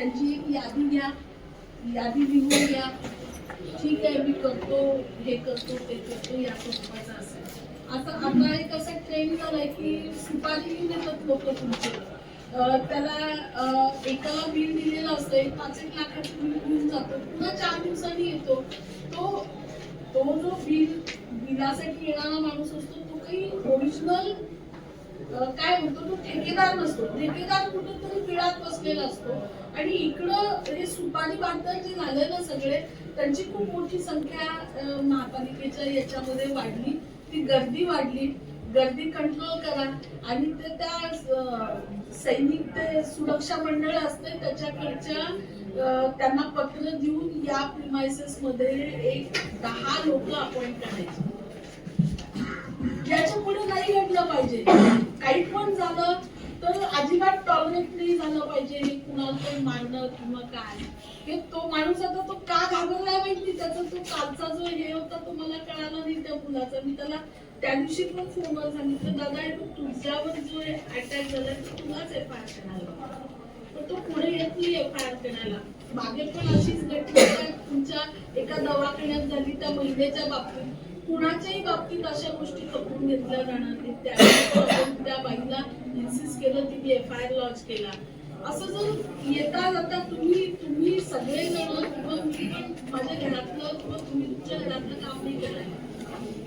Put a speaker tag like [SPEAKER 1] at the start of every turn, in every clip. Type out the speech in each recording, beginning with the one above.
[SPEAKER 1] त्यांची एक यादी घ्या यादी लिहून घ्या. ठीक आहे मी करतो हे करतो ते करतो या स्वरूपाचा असेल. आता आता एक असा ट्रेंड झालाय की सुपारी देतात लोक तुमचे. त्याला एकाला बिल दिलेलं असतं एक पाच एक लाखाचं बिल घेऊन जातो. पुन्हा चार दिवसांनी येतो. तो तो जो बिल बिलासाठी येणारा माणूस असतो तो काही ओरिजिनल काय म्हणतो तो ठेकेदार नसतो. ठेकेदार कुठेतरी पिळात बसलेला असतो. आणि इकडं हे सुपारी बांधकाम जे झाले ना सगळे. त्यांची खूप मोठी संख्या महापालिकेच्या याच्यामध्ये वाढली. ती गर्दी वाढली. गर्दी कंट्रोल करा. आणि ते त्या सैनिक ते सुरक्षा मंडळ असते त्याच्याकडच्या त्यांना पत्र देऊन या प्रिमायसेस मध्ये एक दहा लोक अपॉइंट करायचे. याच्यापुढे नाही घडलं पाहिजे. काही पण झालं तर अजिबात टॉलरेट नाही झालं पाहिजे कुणाला पण मारणं किंवा काय. हे तो माणूस आता तो का घाबरला माहिती? त्याचा तो कालचा जो हे होता तो मला कळाला नाही त्या मुलाचा. मी त्याला त्या दिवशी पण फोनवर सांगितलं दादा हे तुझ्यावर जो अटॅक झालाय तो तुलाच एफ आय आर करायला तर तो पुढे येत नाही एफ आय आर करायला. मागे पण अशीच घटना तुमच्या एका दवाखान्यात झाली त्या महिलेच्या बाबतीत. कुणाच्याही बाबतीत अशा गोष्टी करून घेतल्या जाणार नाहीत त्यावेळी आपण त्या बाईला इन्सिस्ट केलं तिने एफ आय आर लॉन्च केला. असं जर येता जाता तुम्ही तुम्ही सगळे जण किंवा मी पण माझ्या घरातलं किंवा तुम्ही तुमच्या घरातलं काम नाही करायला.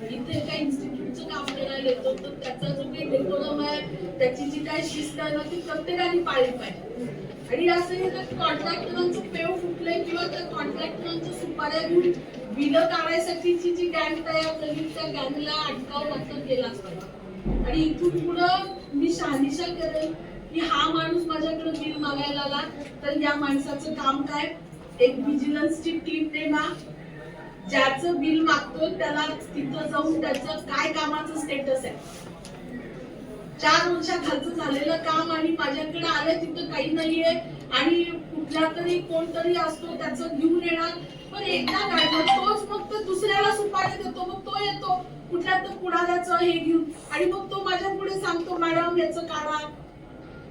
[SPEAKER 1] इथे एका इन्स्टिट्यूटचं काम करायला येतो तर त्याचा जो काही डेकोरम आहे त्याची जी काय शिस्त आहे ना ती प्रत्येकाने पाळली पाहिजे. आणि असं कॉन्ट्रॅक्टरांचं पेव फुटलंय किंवा त्या कॉन्ट्रॅक्टरांच्या सुपाऱ्या घेऊन बिलं काढायसाठीची जी गँग तयार झाली त्या गँगला अटकाव मात्र केलाच पाहिजे. आणि इथून पुढं मी शहानिशा करेन की हा माणूस माझ्याकडे बिल मागायला आला तर या माणसाचं काम काय? एक विजिलन्सची टीम देणार ज्याचं बिल मागतो त्याला तिथं जाऊन त्याचं काय कामाचं स्टेटस आहे? चार वर्षाखालचं झालेलं काम आणि माझ्याकडे आलं तिथं काही नाहीये. आणि कुठला तरी कोणतरी असतो त्याचं घेऊन येणार. पण एकदा दुसऱ्याला देतो मग तो येतो. कुठल्या तर पुढाऱ्याचं हे घेऊन. आणि मग तो माझ्या पुढे सांगतो मॅडम याचं काढा.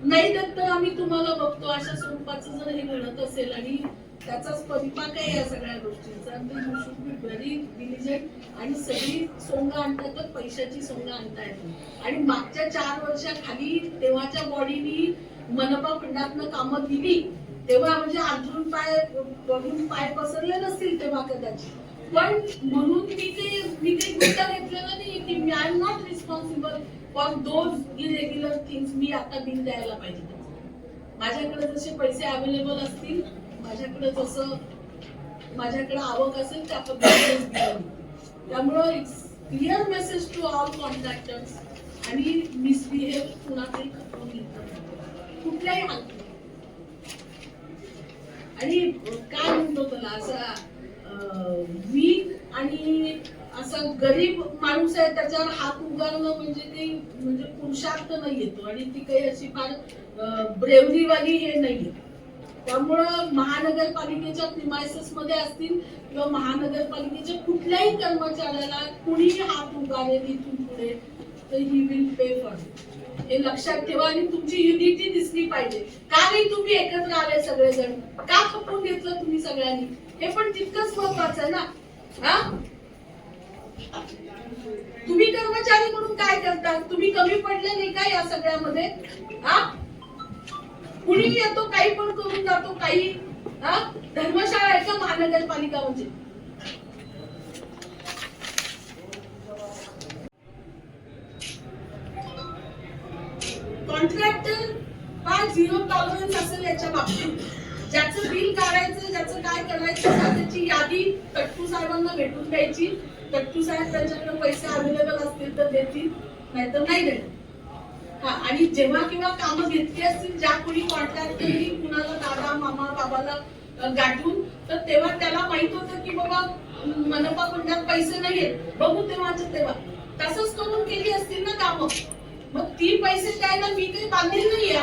[SPEAKER 1] नाही तर आम्ही तुम्हाला बघतो अशा स्वरूपाचं जर हे घडत असेल आणि त्याचाच परिपाक आहे या सगळ्या गोष्टींचा. You should be very diligent आणि सगळी सोंग आणतात तर पैशाची सोंग आणता येते आणि मागच्या चार वर्षाखाली तेव्हाच्या बॉडीनी मनपा फंडातनं कामं दिली तेव्हा म्हणजे अंथरून पाय बघून पाय पसरले नसतील तेव्हा कदाचित. पण म्हणून मी ते मी ते गुंत घेतलेलं नाही की मी I am not responsible for those irregular things मी आता बिल द्यायला पाहिजे. माझ्याकडे जसे पैसे अवेलेबल असतील माझ्याकडे जसं माझ्याकडे आवक असेल त्या पद्धतीने त्यामुळं it's clear message to all contractors आणि मिसबिहेव कुणाचंही खपवून घेतलं कुठल्याही हालती आणि काय म्हणतो त्याला असा वीक आणि असा गरीब माणूस आहे त्याच्यावर हात उगारणं म्हणजे ते म्हणजे पुरुषार्थ नाही येतो आणि ती काही अशी फार ब्रेवरीवाली हे नाहीये. त्यामुळं महानगरपालिकेच्या प्रिमायसेस मध्ये असतील किंवा महानगरपालिकेच्या कुठल्याही कर्मचाऱ्याला कुणीही हात उगारेल इथून पुढे तर ही विल पे फॉर हे लक्षात ठेवा आणि तुमची युनिटी दिसली पाहिजे. का नाही तुम्ही एकत्र आले सगळेजण? का खपून घेतलं तुम्ही सगळ्यांनी? हे पण तितकंच महत्वाचं आहे ना? हा? तुम्ही कर्मचारी म्हणून काय करता तुम्ही कमी पडले नाही का या सगळ्यामध्ये? हा? कुणी येतो काही पण करून जातो काही हा? धर्मशाळा आहे का महानगरपालिका म्हणजे? कॉन्ट्रॅक्टर हा झिरो टॉलरन्स असेल याच्या बाबतीत. ज्याचं बिल काढायचं ज्याचं काय करायचं त्याची यादी तट्टू साहेबांना भेटून द्यायची. तट्टू साहेब त्यांच्याकडे पैसे अवेलेबल असतील तर देतील नाहीतर नाही देणार. हा आणि जेव्हा केव्हा कामं घेतली असतील ज्या कोणी कॉन्ट्रॅक्टरनी कुणाला दादा मामा बाबाला गाठून तर तेव्हा त्याला माहीत होतं की बाबा मनपा फंडात पैसे नाहीयेत. बघू तेव्हाच्या तेव्हा. तसंच करून केली असतील ना कामं. मग ती पैसे द्यायला मी काही बांधील नाहीये.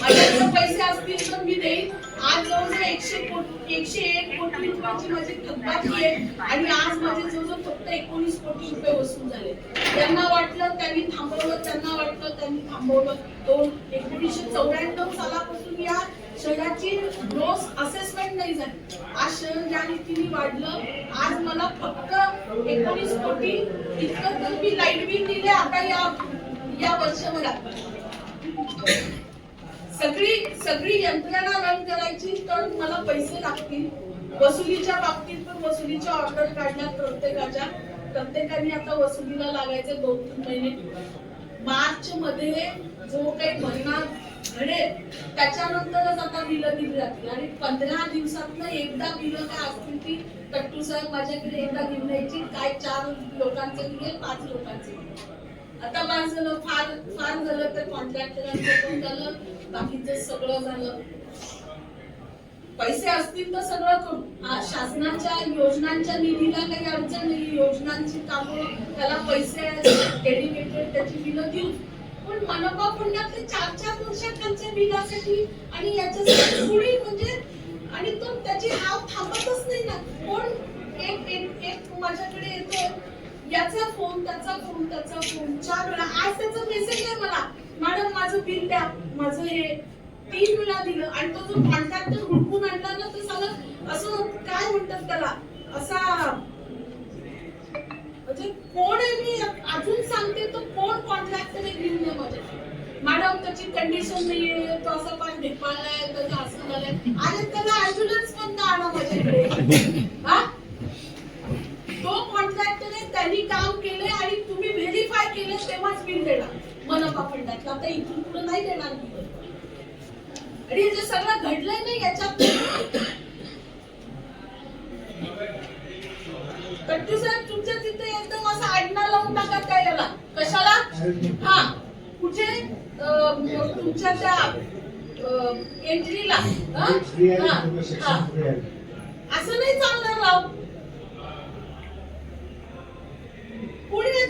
[SPEAKER 1] माझ्याकडे पैसे असतील तर मी देईन. आज जवळजवळ एकशे कोटी एकशे एक कोटी रुपयाची माझी थकबाकी आहे. आणि आज माझे जवळजवळ फक्त एकोणीस कोटी रुपये वसूल झाले. त्यांना वाटलं त्यांनी थांबवलं त्यांना वाटलं त्यांनी थांबवलं. दोन एकोणीसशे चौऱ्याण्णव सालापासून या शहराची ग्रोस असेसमेंट नाही झाली. आज शहर ज्या रीतीने वाढलं. आज मला फक्त एकोणीस कोटी इतकं तर मी लाइट बिल दिले. आता या या वर्षभरात. सगळी सगळी यंत्रणा रन करायची तर मला पैसे लागतील. वसुलीच्या बाबतीत पण वसुलीच्या ऑर्डर काढल्या प्रत्येकाच्या. प्रत्येकाने आता वसुलीला लागायचे दोन तीन महिने. मार्च मध्ये जो काही महिना घडेल त्याच्यानंतरच आता बिलं दिली जातील. आणि पंधरा दिवसातनं एकदा बिलं काय असतील ती तट्टू साहेब माझ्याकडे एकदा घेऊन यायची काय चार लोकांचे दिले पाच लोकांचे आता माझं झालं फार फार झालं तर कॉन्ट्रॅक्टरांचं झालं बाकीचं सगळं झालं. पैसे असतील तर सगळं करू. शासनाच्या योजनांच्या निधीला काही अडचण नाही. योजनांची कामं त्याला पैसे डेडिकेटेड त्याची बिलं देऊ. पण मनपा पुण्यातले चार चार वर्ष त्यांच्या बिलासाठी आणि याच्यासाठी कुणी म्हणजे आणि तो त्याची हाव थांबतच नाही ना. कोण एक एक एक माझ्याकडे येतो याचा फोन त्याचा फोन त्याचा फोन चार वेळा. आज त्याचा मेसेज आहे मला. मॅडम माझं बिल द्या. माझं हे तीन वेळा दिलं. आणि तो जो कॉन्ट्रॅक्टर हुडकून आणला ना तर सगळं असं काय म्हणतात त्याला? असा म्हणजे कोण आहे मी? अजून सांगते तो कोण कॉन्ट्रॅक्टर आहे घेऊन द्या माझ्या मॅडम त्याची कंडिशन नाहीये. तो असा पण ढेपाळलाय त्याचं असं झालंय. आणि त्याला ऍम्ब्युलन्स पण आणा माझ्याकडे. हा? त्यांनी काम केले आणि तुम्ही व्हेरीफाय केले तेव्हाच बिल देणार. मनपा फंडातलं आता इथून पुढे नाही देणार बिल आणि हे जे सगळं घडलंय ना याच्यात कट्टू साहेब तुमच्या तिथे एकदम असं आडना लावून टाका काय याला? कशाला? हा. कुठे? तुमच्या त्या एंट्रीला असं नाही चालणार राव. পুরীতে